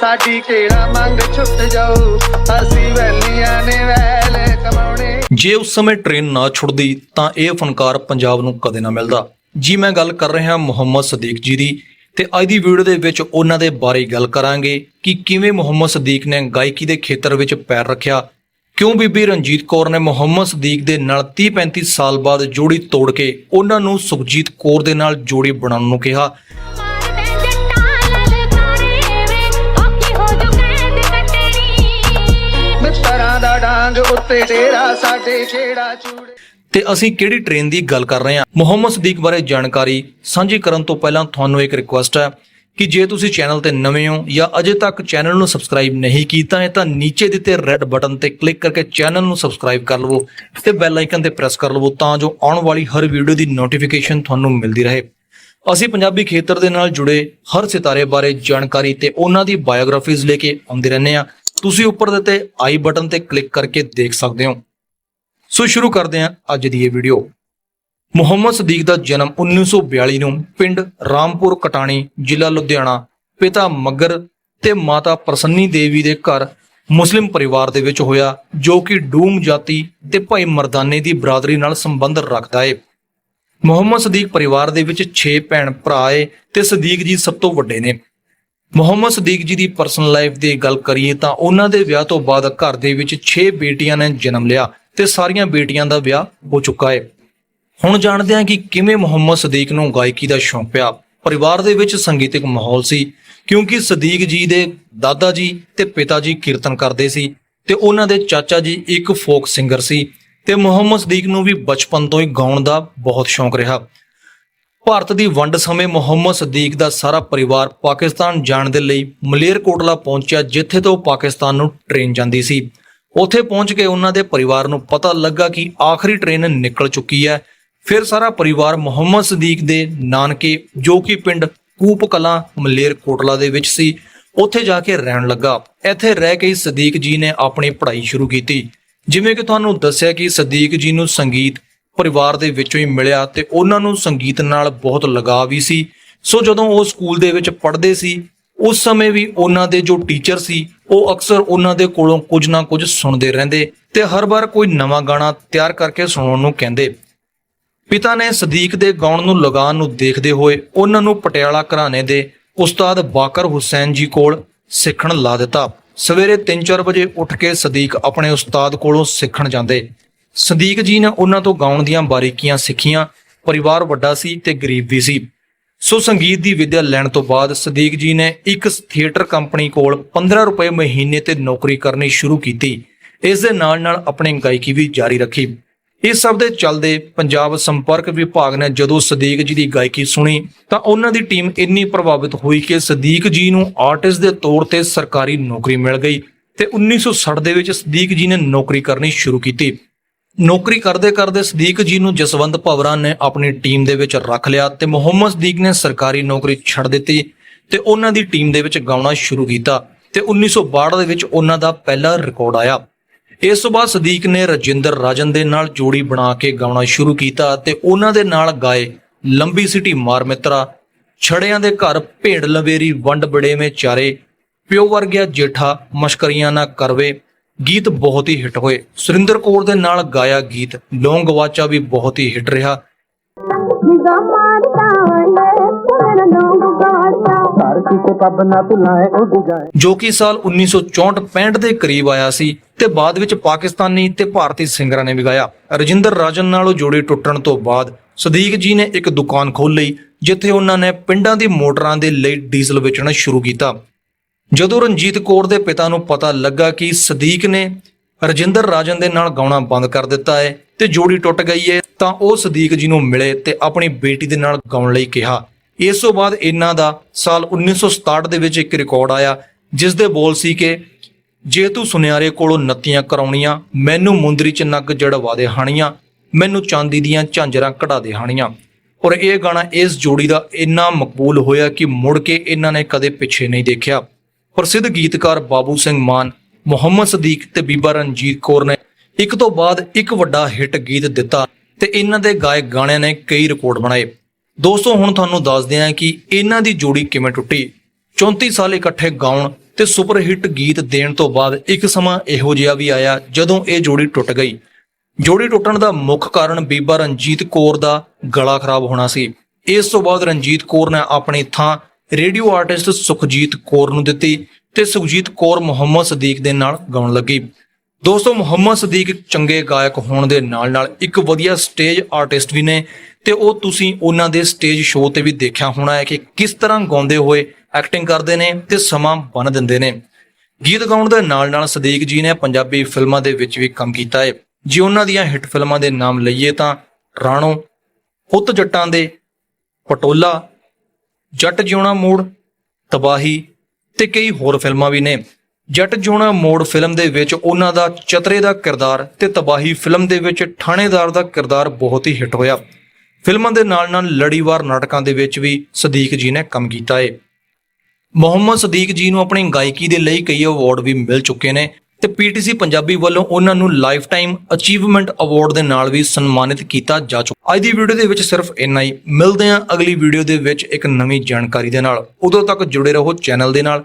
ਸਾਡੀ ਕਿਹੜਾ ਮੰਗ ਛੁੱਟ ਜਾਊ? ਅਸੀਂ ਵੈਲੀਆਂ ਨੇ ਵੈਲੇ ਕਮਾਉਣੇ। ਜੇ ਉਸ ਸਮੇਂ ਟ੍ਰੇਨ ਨਾ ਛੁੱਟਦੀ, ਤਾਂ ਇਹ ਫਨਕਾਰ ਪੰਜਾਬ ਨੂੰ ਕਦੇ ਨਾ ਮਿਲਦਾ। ਜੀ, ਮੈਂ ਗੱਲ ਕਰ ਰਿਹਾ ਮੁਹੰਮਦ ਸਦੀਕ ਜੀ ਦੀ, ਤੇ ਅੱਜ ਦੀ ਵੀਡੀਓ ਦੇ ਵਿੱਚ ਉਹਨਾਂ ਦੇ ਬਾਰੇ ਗੱਲ ਕਰਾਂਗੇ ਕਿ ਕਿਵੇਂ ਮੁਹੰਮਦ ਸਦੀਕ ਨੇ ਗਾਇਕੀ ਦੇ ਖੇਤਰ ਵਿੱਚ ਪੈਰ ਰੱਖਿਆ। ਕਿਉਂ ਬੀਬੀ ਰਣਜੀਤ ਕੌਰ ਨੇ ਮੁਹੰਮਦ ਸਦੀਕ ਦੇ ਨਾਲ 30-35 ਸਾਲ ਬਾਅਦ ਜੋੜੀ ਤੋੜ ਕੇ ਉਹਨਾਂ ਨੂੰ ਸੁਖਜੀਤ ਕੌਰ ਦੇ ਨਾਲ ਜੋੜੀ ਬਣਾਉਣ ਨੂੰ ਕਿਹਾ? ਮਿੱਤਰਾਂ ਉੱਤੇ ਡੇਰਾ ਸਾਡੇ ਕਿਹੜਾ ਚੂੜੇ। ਤੇ ਅਸੀਂ ਕਿਹੜੀ ਟ੍ਰੇਨ ਦੀ ਗੱਲ ਕਰ ਰਹੇ ਹਾਂ? ਮੁਹੰਮਦ ਸਦੀਕ ਬਾਰੇ ਜਾਣਕਾਰੀ ਸਾਂਝੀ ਕਰਨ ਤੋਂ ਪਹਿਲਾਂ ਤੁਹਾਨੂੰ ਇੱਕ ਰਿਕੁਐਸਟ ਹੈ ਕਿ ਜੇ ਤੁਸੀਂ ਚੈਨਲ ਤੇ ਨਵੇਂ ਹੋ ਜਾਂ ਅਜੇ ਤੱਕ ਚੈਨਲ ਨੂੰ ਸਬਸਕ੍ਰਾਈਬ ਨਹੀਂ ਕੀਤਾ ਹੈ, ਤਾਂ ਨੀਚੇ ਦਿੱਤੇ ਰੈੱਡ ਬਟਨ ਤੇ ਕਲਿੱਕ ਕਰਕੇ ਚੈਨਲ ਨੂੰ ਸਬਸਕ੍ਰਾਈਬ ਕਰ ਲਵੋ ਤੇ ਬੈਲ ਆਈਕਨ ਤੇ ਪ੍ਰੈਸ ਕਰ ਲਵੋ ਤਾਂ ਜੋ ਆਉਣ ਵਾਲੀ ਹਰ ਵੀਡੀਓ ਦੀ ਨੋਟੀਫਿਕੇਸ਼ਨ ਤੁਹਾਨੂੰ ਮਿਲਦੀ ਰਹੇ। ਅਸੀਂ ਪੰਜਾਬੀ ਖੇਤਰ ਦੇ ਨਾਲ ਜੁੜੇ ਹਰ ਸਿਤਾਰੇ ਬਾਰੇ ਜਾਣਕਾਰੀ ਤੇ ਉਹਨਾਂ ਦੀ ਬਾਇਓਗ੍ਰਾਫੀਜ਼ ਲੈ ਕੇ ਆਉਂਦੇ ਰਹਿੰਦੇ ਹਾਂ। ਤੁਸੀਂ ਉੱਪਰ ਦਿੱਤੇ ਆਈ ਬਟਨ ਤੇ ਕਲਿੱਕ ਕਰਕੇ ਦੇਖ ਸਕਦੇ ਹੋ। ਸੋ ਸ਼ੁਰੂ ਕਰਦੇ ਹਾਂ ਅੱਜ ਦੀ ਇਹ ਵੀਡੀਓ। ਮੁਹੰਮਦ ਸਦੀਕ ਦਾ ਜਨਮ 1942 ਨੂੰ ਪਿੰਡ ਰਾਮਪੁਰ, ਕਟਾਣੀ, ਜ਼ਿਲ੍ਹਾ ਲੁਧਿਆਣਾ, ਪਿਤਾ ਮੱਗਰ ਤੇ ਮਾਤਾ ਪ੍ਰਸੰਨੀ ਦੇਵੀ ਦੇ ਘਰ ਮੁਸਲਿਮ ਪਰਿਵਾਰ ਦੇ ਵਿੱਚ ਹੋਇਆ, ਜੋ ਕਿ ਡੂਮ ਜਾਤੀ ਤੇ ਭਾਈ ਮਰਦਾਨੇ ਦੀ ਬਰਾਦਰੀ ਨਾਲ ਸੰਬੰਧ ਰੱਖਦਾ ਏ। ਮੁਹੰਮਦ ਸਦੀਕ ਪਰਿਵਾਰ ਦੇ ਵਿੱਚ 6 ਭੈਣ ਭਰਾ ਏ ਤੇ ਸਦੀਕ ਜੀ ਸਭ ਤੋਂ ਵੱਡੇ ਨੇ। ਮੁਹੰਮਦ ਸਦੀਕ ਜੀ ਦੀ ਪਰਸਨਲ ਲਾਈਫ ਦੀ ਗੱਲ ਕਰੀਏ ਤਾਂ ਉਹਨਾਂ ਦੇ ਵਿਆਹ ਤੋਂ ਬਾਅਦ ਘਰ ਦੇ ਵਿੱਚ 6 ਬੇਟੀਆਂ ਨੇ ਜਨਮ ਲਿਆ ਤੇ ਸਾਰੀਆਂ ਬੇਟੀਆਂ ਦਾ ਵਿਆਹ ਹੋ ਚੁੱਕਾ ਹੈ। ਹੁਣ ਜਾਣਦੇ ਹਾਂ ਕਿ ਕਿਵੇਂ ਮੁਹੰਮਦ ਸਦੀਕ ਨੂੰ ਗਾਇਕੀ ਦਾ ਸ਼ੌਂਕ ਪਿਆ। ਪਰਿਵਾਰ ਦੇ ਵਿੱਚ ਸੰਗੀਤਿਕ ਮਾਹੌਲ ਸੀ, ਕਿਉਂਕਿ ਸਦੀਕ ਜੀ ਦੇ ਦਾਦਾ ਜੀ ਤੇ ਪਿਤਾ ਜੀ ਕੀਰਤਨ ਕਰਦੇ ਸੀ ਤੇ ਉਹਨਾਂ ਦੇ ਚਾਚਾ ਜੀ ਇੱਕ ਫੋਕ ਸਿੰਗਰ ਸੀ ਤੇ ਮੁਹੰਮਦ ਸਦੀਕ ਨੂੰ ਵੀ ਬਚਪਨ ਤੋਂ ਹੀ ਗਾਉਣ ਦਾ ਬਹੁਤ ਸ਼ੌਂਕ ਰਿਹਾ। ਭਾਰਤ ਦੀ ਵੰਡ ਸਮੇਂ ਮੁਹੰਮਦ ਸਦੀਕ ਦਾ ਸਾਰਾ ਪਰਿਵਾਰ ਪਾਕਿਸਤਾਨ ਜਾਣ ਦੇ ਲਈ ਮਲੇਰਕੋਟਲਾ ਪਹੁੰਚਿਆ, ਜਿੱਥੇ ਤੋਂ ਪਾਕਿਸਤਾਨ ਨੂੰ ਟ੍ਰੇਨ ਜਾਂਦੀ ਸੀ। ਉੱਥੇ ਪਹੁੰਚ ਕੇ ਉਹਨਾਂ ਦੇ ਪਰਿਵਾਰ ਨੂੰ ਪਤਾ ਲੱਗਾ ਕਿ ਆਖਰੀ ਟ੍ਰੇਨ ਨਿਕਲ ਚੁੱਕੀ ਹੈ। ਫਿਰ ਸਾਰਾ ਪਰਿਵਾਰ ਮੁਹੰਮਦ ਸਦੀਕ ਦੇ ਨਾਨਕੇ, ਜੋ ਕਿ ਪਿੰਡ ਕੂਪ ਕਲਾਂ ਮਲੇਰਕੋਟਲਾ ਦੇ ਵਿੱਚ ਸੀ, ਉੱਥੇ ਜਾ ਕੇ ਰਹਿਣ ਲੱਗਾ। ਇੱਥੇ ਰਹਿ ਕੇ ਸਦੀਕ ਜੀ ਨੇ ਆਪਣੀ ਪੜ੍ਹਾਈ ਸ਼ੁਰੂ ਕੀਤੀ। ਜਿਵੇਂ ਕਿ ਤੁਹਾਨੂੰ ਦੱਸਿਆ ਕਿ ਸਦੀਕ ਜੀ ਨੂੰ ਸੰਗੀਤ ਪਰਿਵਾਰ ਦੇ ਵਿੱਚੋਂ ਹੀ ਮਿਲਿਆ ਤੇ ਉਹਨਾਂ ਨੂੰ ਸੰਗੀਤ ਨਾਲ ਬਹੁਤ ਲਗਾਅ ਵੀ ਸੀ। ਸੋ ਜਦੋਂ ਉਹ ਸਕੂਲ ਦੇ ਵਿੱਚ ਪੜ੍ਹਦੇ ਸੀ, ਉਸ ਸਮੇਂ ਵੀ ਉਹਨਾਂ ਦੇ ਜੋ ਟੀਚਰ ਸੀ, ਉਹ ਅਕਸਰ ਉਹਨਾਂ ਦੇ ਕੋਲੋਂ ਕੁਝ ਨਾ ਕੁਝ ਸੁਣਦੇ ਰਹਿੰਦੇ ਤੇ ਹਰ ਵਾਰ ਕੋਈ ਨਵਾਂ ਗਾਣਾ ਤਿਆਰ ਕਰਕੇ ਸੁਣਾਉਣ ਨੂੰ ਕਹਿੰਦੇ। ਪਿਤਾ ਨੇ ਸਦੀਕ ਦੇ ਗਾਉਣ ਨੂੰ ਲਗਾਨ ਨੂੰ ਦੇਖਦੇ ਹੋਏ ਉਹਨਾਂ ਨੂੰ ਪਟਿਆਲਾ ਘਰਾਣੇ ਦੇ ਉਸਤਾਦ ਬਾਕਰ ਹੁਸੈਨ ਜੀ ਕੋਲ ਸਿੱਖਣ ਲਾ ਦਿੱਤਾ। ਸਵੇਰੇ 3-4 ਵਜੇ ਉੱਠ ਕੇ ਸਦੀਕ ਆਪਣੇ ਉਸਤਾਦ ਕੋਲੋਂ ਸਿੱਖਣ ਜਾਂਦੇ। ਸਦੀਕ ਜੀ ਨੇ ਉਹਨਾਂ ਤੋਂ ਗਾਉਣ ਦੀਆਂ ਬਾਰੀਕੀਆਂ ਸਿੱਖੀਆਂ, ਪਰਿਵਾਰ ਵੱਡਾ ਸੀ ਤੇ ਗਰੀਬ ਵੀ ਸੀ। ਸੋ ਸੰਗੀਤ ਦੀ ਵਿਦਿਆ ਲੈਣ ਤੋਂ ਬਾਅਦ ਸਦੀਕ ਜੀ ਨੇ ਇੱਕ ਥੀਏਟਰ ਕੰਪਨੀ ਕੋਲ 15 ਰੁਪਏ ਮਹੀਨੇ ਤੇ ਨੌਕਰੀ ਕਰਨੀ ਸ਼ੁਰੂ ਕੀਤੀ। ਇਸ ਦੇ ਨਾਲ ਨਾਲ ਆਪਣੀ ਗਾਇਕੀ ਵੀ ਜਾਰੀ ਰੱਖੀ। ਇਸ ਸਭ ਦੇ ਚੱਲਦੇ ਪੰਜਾਬ ਸੰਪਰਕ ਵਿਭਾਗ ਨੇ ਜਦੋਂ ਸਦੀਕ ਜੀ ਦੀ ਗਾਇਕੀ ਸੁਣੀ, ਤਾਂ ਉਹਨਾਂ ਦੀ ਟੀਮ ਇੰਨੀ ਪ੍ਰਭਾਵਿਤ ਹੋਈ ਕਿ ਸਦੀਕ ਜੀ ਨੂੰ ਆਰਟਿਸਟ ਦੇ ਤੌਰ ਤੇ ਸਰਕਾਰੀ ਨੌਕਰੀ ਮਿਲ ਗਈ ਤੇ 1960 ਦੇ ਵਿੱਚ ਸਦੀਕ ਜੀ ਨੇ ਨੌਕਰੀ ਕਰਨੀ ਸ਼ੁਰੂ ਕੀਤੀ। ਨੌਕਰੀ ਕਰਦੇ ਕਰਦੇ ਸਦੀਕ ਜੀ ਨੂੰ ਜਸਵੰਤ ਭਵਰਾ ਨੇ ਆਪਣੀ ਟੀਮ ਦੇ ਵਿੱਚ ਰੱਖ ਲਿਆ ਤੇ ਮੁਹੰਮਦ ਸਦੀਕ ਨੇ ਸਰਕਾਰੀ ਨੌਕਰੀ ਛੱਡ ਦਿੱਤੀ ਤੇ ਉਹਨਾਂ ਦੀ ਟੀਮ ਦੇ ਵਿੱਚ ਗਾਉਣਾ ਸ਼ੁਰੂ ਕੀਤਾ ਤੇ 1962 ਦੇ ਵਿੱਚ ਉਹਨਾਂ ਦਾ ਪਹਿਲਾ ਰਿਕਾਰਡ ਆਇਆ। ਇਸ ਤੋਂ ਬਾਅਦ ਸਦੀਕ ਨੇ ਰਜਿੰਦਰ ਰਾਜਨ ਦੇ ਨਾਲ ਜੋੜੀ ਬਣਾ ਕੇ ਗਾਉਣਾ ਸ਼ੁਰੂ ਕੀਤਾ ਤੇ ਉਹਨਾਂ ਦੇ ਨਾਲ ਗਾਏ ਲੰਬੀ ਸਿਟੀ ਮਾਰ ਮਿੱਤਰਾ, ਛੜਿਆਂ ਦੇ ਘਰ ਭੇਡ ਲਵੇਰੀ, ਵੰਡ ਬੜੇਵੇਂ ਚਾਰੇ, ਪਿਓ ਵਰਗਿਆ ਜੇਠਾ, ਮਸ਼ਕਰੀਆਂ ਨਾ ਕਰਵੇ ਗੀਤ ਬਹੁਤ ਹੀ ਹਿੱਟ ਹੋਏ। ਸੁਰਿੰਦਰ ਕੌਰ ਦੇ ਨਾਲ ਗਾਇਆ ਗੀਤ ਲੌਂਗ ਵਾਚਾ ਵੀ ਬਹੁਤ ਹੀ ਹਿੱਟ ਰਿਹਾ। ਜੋ ਕਿ ਸਾਲ 1964-65 ਦੇ ਕਰੀਬ ਆਇਆ ਸੀ ਤੇ ਬਾਅਦ ਵਿੱਚ ਪਾਕਿਸਤਾਨੀ ਤੇ ਭਾਰਤੀ ਸਿੰਗਰਾਂ ਨੇ ਵੀ ਗਾਇਆ। ਰਜਿੰਦਰ ਰਾਜਨ ਨਾਲ ਜੋੜੀ ਟੁੱਟਣ ਤੋਂ ਬਾਅਦ ਸਦੀਕ ਜੀ ਨੇ ਇੱਕ ਦੁਕਾਨ ਖੋਲ੍ਹ ਲਈ ਜਿੱਥੇ ਉਹਨਾਂ ਨੇ ਪਿੰਡਾਂ ਦੀ ਮੋਟਰਾਂ ਦੇ ਲਈ ਡੀਜ਼ਲ ਵੇਚਣਾ ਸ਼ੁਰੂ ਕੀਤਾ। ਜਦੋਂ ਰਣਜੀਤ ਕੌਰ ਦੇ ਪਿਤਾ ਨੂੰ ਪਤਾ ਲੱਗਾ ਕਿ ਸਦੀਕ ਨੇ ਰਜਿੰਦਰ ਰਾਜਨ ਦੇ ਨਾਲ ਗਾਉਣਾ ਬੰਦ ਕਰ ਦਿੱਤਾ ਹੈ ਤੇ ਜੋੜੀ ਟੁੱਟ ਗਈ ਹੈ, ਤਾਂ ਉਹ ਸਦੀਕ ਜੀ ਨੂੰ ਮਿਲੇ ਤੇ ਆਪਣੀ ਬੇਟੀ ਦੇ ਨਾਲ ਗਾਉਣ ਲਈ ਕਿਹਾ। ਇਸ ਤੋਂ ਬਾਅਦ ਇਹਨਾਂ ਦਾ ਸਾਲ 1967 ਦੇ ਵਿੱਚ ਇੱਕ ਰਿਕਾਰਡ ਆਇਆ, ਜਿਸ ਦੇ ਬੋਲ ਸੀ ਕਿ, ਜੇ ਤੂੰ ਸੁਨਿਆਰੇ ਕੋਲੋਂ ਨੱਤੀਆਂ ਕਰਾਉਣੀਆਂ, ਮੈਨੂੰ ਮੁੰਦਰੀ ਚ ਨੱਗ ਜੜਵਾ ਦੇ ਹਾਣੀਆਂ, ਮੈਨੂੰ ਚਾਂਦੀ ਦੀਆਂ ਝਾਂਜਰਾਂ ਕਢਾ ਦੇ ਹਾਣੀਆਂ। ਔਰ ਇਹ ਗਾਣਾ ਇਸ ਜੋੜੀ ਦਾ ਇੰਨਾ ਮਕਬੂਲ ਹੋਇਆ ਕਿ ਮੁੜ ਕੇ ਇਹਨਾਂ ਨੇ ਕਦੇ ਪਿੱਛੇ ਨਹੀਂ ਦੇਖਿਆ। ਪ੍ਰਸਿੱਧ ਗੀਤਕਾਰ ਬਾਬੂ ਸਿੰਘ ਮਾਨ, ਮੁਹੰਮਦ ਸਦੀਕ ਤੇ ਬੀਬਾ ਰਣਜੀਤ ਕੌਰ ਨੇ ਇੱਕ ਤੋਂ ਬਾਅਦ ਇੱਕ ਵੱਡਾ ਹਿੱਟ ਗੀਤ ਦਿੱਤਾ ਤੇ ਇਹਨਾਂ ਦੇ ਗਾਇਕ ਗਾਣਿਆਂ ਨੇ ਕਈ ਰਿਕਾਰਡ ਬਣਾਏ। ਦੋਸਤੋ, ਹੁਣ ਤੁਹਾਨੂੰ ਦੱਸਦੇ ਹਾਂ ਕਿ ਇਹਨਾਂ ਦੀ ਜੋੜੀ ਕਿਵੇਂ ਟੁੱਟੀ। 34 ਸਾਲ ਇਕੱਠੇ ਗਾਉਣ ਤੇ ਸੁਪਰ ਹਿੱਟ ਗੀਤ ਦੇਣ ਤੋਂ ਬਾਅਦ ਇੱਕ ਸਮਾਂ ਇਹੋ ਜਿਹਾ ਵੀ ਆਇਆ ਜਦੋਂ ਇਹ ਜੋੜੀ ਟੁੱਟ ਗਈ। ਜੋੜੀ ਟੁੱਟਣ ਦਾ ਮੁੱਖ ਕਾਰਨ ਬੀਬਾ ਰਣਜੀਤ ਕੌਰ ਦਾ ਗਲਾ ਖਰਾਬ ਹੋਣਾ ਸੀ। ਇਸ ਤੋਂ ਬਾਅਦ ਰਣਜੀਤ ਕੌਰ ਨੇ ਆਪਣੀ ਥਾਂ ਰੇਡੀਓ ਆਰਟਿਸਟ ਸੁਖਜੀਤ ਕੌਰ ਨੂੰ ਦਿੱਤੀ ਤੇ ਸੁਖਜੀਤ ਕੌਰ ਮੁਹੰਮਦ ਸਦੀਕ ਦੇ ਨਾਲ ਗਾਉਣ ਲੱਗੀ। ਦੋਸਤੋ, ਮੁਹੰਮਦ ਸਦੀਕ ਚੰਗੇ ਗਾਇਕ ਹੋਣ ਦੇ ਨਾਲ-ਨਾਲ ਇੱਕ ਵਧੀਆ ਸਟੇਜ ਆਰਟਿਸਟ ਵੀ ਨੇ ਤੇ ਉਹ ਤੁਸੀਂ ਉਹਨਾਂ ਦੇ ਸਟੇਜ ਸ਼ੋਅ ਤੇ ਵੀ ਦੇਖਿਆ ਹੋਣਾ ਹੈ ਕਿ ਕਿਸ ਤਰ੍ਹਾਂ ਗਾਉਂਦੇ ਹੋਏ ਐਕਟਿੰਗ ਕਰਦੇ ਨੇ ਤੇ ਸਮਾਂ ਬੰਨ ਦਿੰਦੇ ਨੇ। ਗੀਤ ਗਾਉਣ ਦੇ ਨਾਲ-ਨਾਲ ਸਦੀਕ ਜੀ ਨੇ ਪੰਜਾਬੀ ਫਿਲਮਾਂ ਦੇ ਵਿੱਚ ਵੀ ਕੰਮ ਕੀਤਾ ਹੈ। ਜੇ ਉਹਨਾਂ ਦੀਆਂ ਹਿੱਟ ਫਿਲਮਾਂ ਦੇ ਨਾਮ ਲਈਏ ਤਾਂ ਰਾਣੋ, ਪੁੱਤ ਜੱਟਾਂ ਦੇ, ਪਟੋਲਾ ਜੱਟ ਜਿਉਣਾ ਮੋੜ, ਤਬਾਹੀ ਤੇ ਕਈ ਹੋਰ ਫਿਲਮਾਂ ਵੀ ਨੇ। ਜੱਟ ਜਿਉਣਾ ਮੋੜ ਫਿਲਮ ਦੇ ਵਿੱਚ ਉਹਨਾਂ ਦਾ ਚਤਰੇ ਦਾ ਕਿਰਦਾਰ ਤੇ ਤਬਾਹੀ ਫਿਲਮ ਦੇ ਵਿੱਚ ਥਾਣੇਦਾਰ ਦਾ ਕਿਰਦਾਰ ਬਹੁਤ ਹੀ ਹਿੱਟ ਹੋਇਆ। ਫਿਲਮਾਂ ਦੇ ਨਾਲ-ਨਾਲ ਲੜੀਵਾਰ ਨਾਟਕਾਂ ਦੇ ਵਿੱਚ ਵੀ ਸਦੀਕ ਜੀ ਨੇ ਕੰਮ ਕੀਤਾ ਏ। ਮੁਹੰਮਦ ਸਦੀਕ ਜੀ ਨੂੰ ਆਪਣੀ ਗਾਇਕੀ ਦੇ ਲਈ ਕਈ ਅਵਾਰਡ ਵੀ ਮਿਲ ਚੁੱਕੇ ਨੇ। ਤੇ ਪੀਟੀਸੀ ਪੰਜਾਬੀ ਵੱਲੋਂ ਉਹਨਾਂ ਨੂੰ ਲਾਈਫ ਟਾਈਮ ਅਚੀਵਮੈਂਟ ਅਵਾਰਡ ਦੇ ਨਾਲ ਵੀ ਸਨਮਾਨਿਤ ਕੀਤਾ ਜਾ ਚੁੱਕਾ ਅੱਜ ਦੀ ਵੀਡੀਓ ਦੇ ਵਿੱਚ ਸਿਰਫ ਇੰਨਾ ਹੀ। ਮਿਲਦੇ ਹਾਂ ਅਗਲੀ ਵੀਡੀਓ ਦੇ ਵਿੱਚ ਇੱਕ ਨਵੀਂ ਜਾਣਕਾਰੀ ਦੇ ਨਾਲ। ਉਦੋਂ ਤੱਕ ਜੁੜੇ ਰਹੋ ਚੈਨਲ ਦੇ ਨਾਲ।